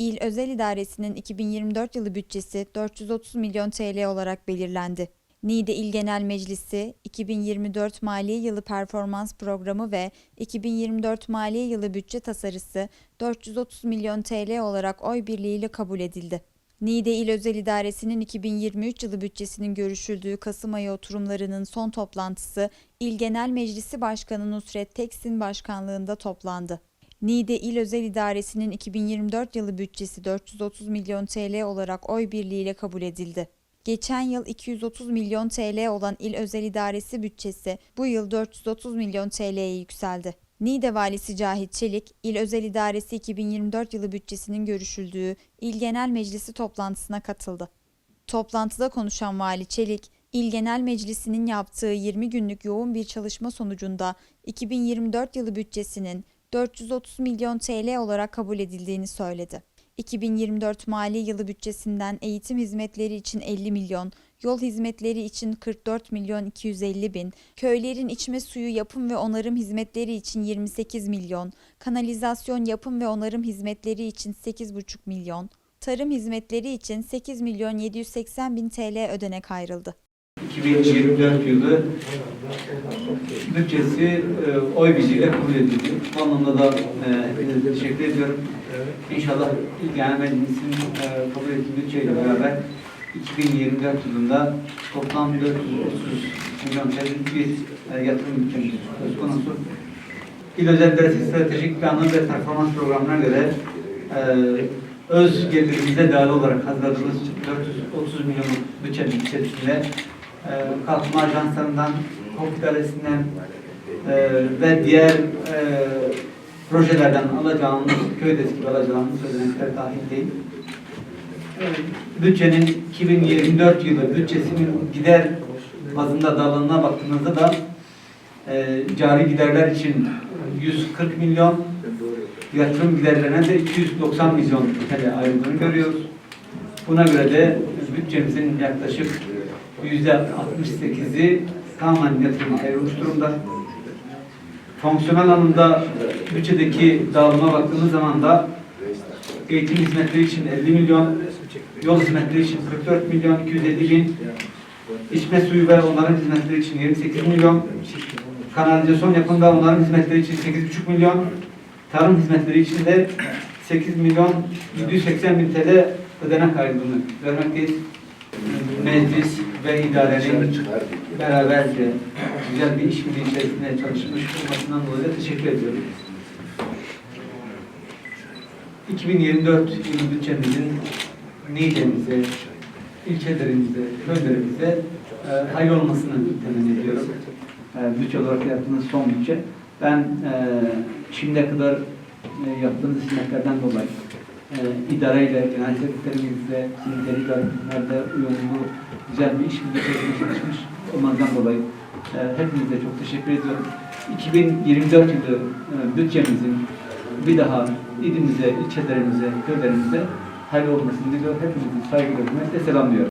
İl Özel İdaresi'nin 2024 yılı bütçesi 430 milyon TL olarak belirlendi. Niğde İl Genel Meclisi 2024 Maliye Yılı Performans Programı ve 2024 Maliye Yılı bütçe tasarısı 430 milyon TL olarak oy birliğiyle kabul edildi. Niğde İl Özel İdaresi'nin 2023 yılı bütçesinin görüşüldüğü Kasım ayı oturumlarının son toplantısı İl Genel Meclisi Başkanı Nusret Teksin başkanlığında toplandı. Niğde İl Özel İdaresi'nin 2024 yılı bütçesi 430 milyon TL olarak oy birliğiyle kabul edildi. Geçen yıl 230 milyon TL olan İl Özel İdaresi bütçesi bu yıl 430 milyon TL'ye yükseldi. Niğde Valisi Cahit Çelik, İl Özel İdaresi 2024 yılı bütçesinin görüşüldüğü İl Genel Meclisi toplantısına katıldı. Toplantıda konuşan Vali Çelik, İl Genel Meclisi'nin yaptığı 20 günlük yoğun bir çalışma sonucunda 2024 yılı bütçesinin 430 milyon TL olarak kabul edildiğini söyledi. 2024 mali yılı bütçesinden eğitim hizmetleri için 50 milyon, yol hizmetleri için 44 milyon 250 bin, köylerin içme suyu yapım ve onarım hizmetleri için 28 milyon, kanalizasyon yapım ve onarım hizmetleri için 8,5 milyon, tarım hizmetleri için 8 milyon 780 bin TL ödenek ayrıldı. 2024 yılı bütçesi e, oy birliğiyle kabul edildi. Bu anlamda da e, hepinize teşekkür ediyorum. İnşallah genel meclisin e, kabul ettiği bütçeyle beraber 2024 yılında toplam 430 milyon TL'lik bir e, yatırım bütçemiz söz konusu. İl özel stratejik planı ve performans programına göre e, öz gelirimize değerli olarak hazırladığımız 430 milyon bütçenin içerisinde e, kalkınma ajanslarından, idaresinden e, ve diğer e, projelerden alacağımız, köydeki gibi alacağımız ödenekler dahil değil. Bütçenin 2024 yılı bütçesinin gider bazında dağılımına baktığımızda da e, cari giderler için 140 milyon, yatırım giderlerine de 290 milyon TL ayrıldığını görüyoruz. Buna göre de bütçemizin yaklaşık yüzde 68'i tamamen yatırıma ayrılmış durumda. Fonksiyonel anlamda bütçedeki dağılıma baktığımız zaman da eğitim hizmetleri için 50 milyon, yol hizmetleri için 44 milyon 250 bin, içme suyu ve onların hizmetleri için 28 milyon, kanalizasyon yapımında onların hizmetleri için 8,5 milyon, tarım hizmetleri için de 8 milyon 780 bin TL ödenek ayrıldığını vermekteyiz. Meclis ve idarenin beraberce güzel bir işbirliği içerisinde çalışmış olmasından dolayı teşekkür ediyorum. 2024 yılı bütçemizin Niğde'mize, ilçelerimize, köylerimize e, hayır olmasını temenni ediyorum. E, bütçe olarak yaptığınız son bütçe. Ben e, şimdiye kadar e, yaptığınız hizmetlerden dolayı e, idareyle, genel sekreterimizle, sinirleri idarelerle uyumlu güzel bir iş birlikte çalışmış olmanızdan dolayı e, hepinize çok teşekkür ediyorum. 2024 yılı e, bütçemizin bir daha ilimize, ilçelerimize, köylerimize hayırlı olmasını diliyorum. Hepinizi saygıyla hürmetle selamlıyorum.